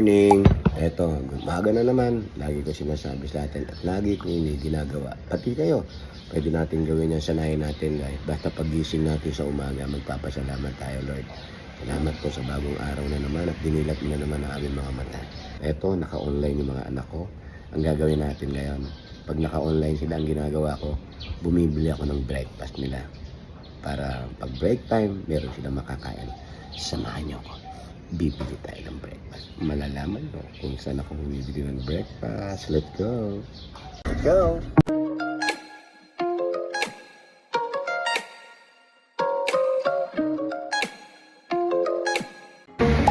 morning. Eto, umaga na naman. Lagi ko sinasabi sa atin at lagi ko ini ginagawa. Pati kayo, pwede natin gawin yan, sanayin natin. Ay, basta pagising natin sa umaga, magpapasalamat tayo, Lord. Salamat po sa bagong araw na naman at dinilat na naman ang aming mga mata. Eto, naka-online yung mga anak ko. Ang gagawin natin ngayon, pag naka-online sila, ang ginagawa ko, bumibili ako ng breakfast nila. Para pag break time, meron silang makakain. Samahan niyo ako. Bibili tayo ng breakfast. Malalaman mo kung saan ako bumibili ng breakfast. Let's go! Let's go!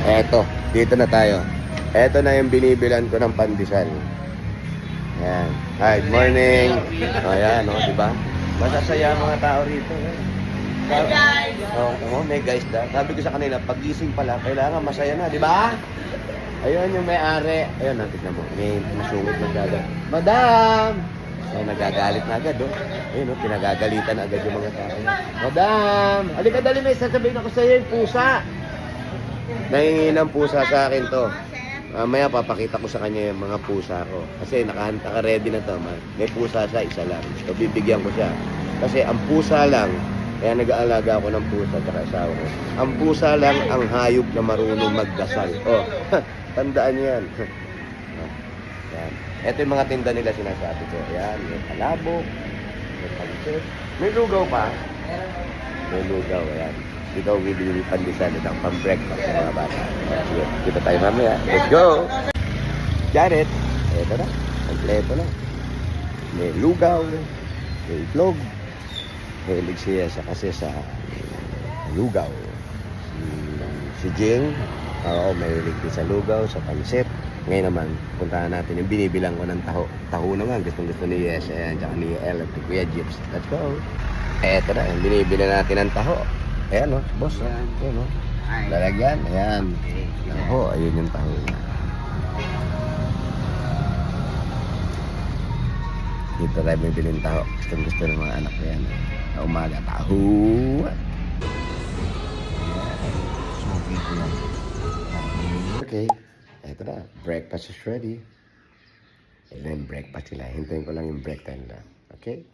Eto, dito na tayo. Eto na yung binibilan ko ng pandesal. Ayan. Hi, good morning. O, ayan, o, di ba? Masasaya ang mga tao rito. Eh. Oh, oh, may guys da. Sabi ko sa kanila, pagising pala, kailangan masaya na, di ba? Ayun yung may-ari. Ayun, natin na mo. May masungit na dada. Madam! Ay, nagagalit na agad, oh. Ayun, oh, pinagagalitan na agad yung mga tao. Madam! Halika dali, may sasabihin ako sa iyo yung pusa. Nahingi ng pusa sa akin to. Mamaya papakita ko sa kanya yung mga pusa ko. Kasi nakahanta ka ready na to. ma- May pusa siya, isa lang. So bibigyan ko siya. Kasi ang pusa lang, kaya nag-aalaga ako ng pusa at asawa ko. Ang pusa lang ang hayop na marunong magdasal. Oh, tandaan yan. Oh, yan. Ito yung mga tinda nila sinasabi ko. Yan, may palabok, may pansit. May lugaw pa. May lugaw, ako bibili ng pandesal at ang pang-breakfast sa mga bata. Ayan, Sige, kita tayo mamaya. Let's go! Janet, eto na. Kompleto na. May lugaw, may itlog. Mahilig siya sa kasi sa lugaw. Si, si Jing, oo, mahilig din sa lugaw, sa pansit. Ngayon naman, puntahan natin yung binibilang ko ng taho. Taho naman, gustong gusto ni Yes, ayan, tsaka ni El at Kuya Jips. Let's go! Eto na, yung binibili natin ng taho. Ayan o, boss. oh. Ayan o. Lalagyan, ayan. Taho, ayun yung taho. Dito tayo may bilhin taho. Gustong gusto ng mga anak ko yan. Sa umaga, taho. Okay, eto na. Breakfast is ready. And then breakfast sila. Hintayin ko lang yung break time na. Okay?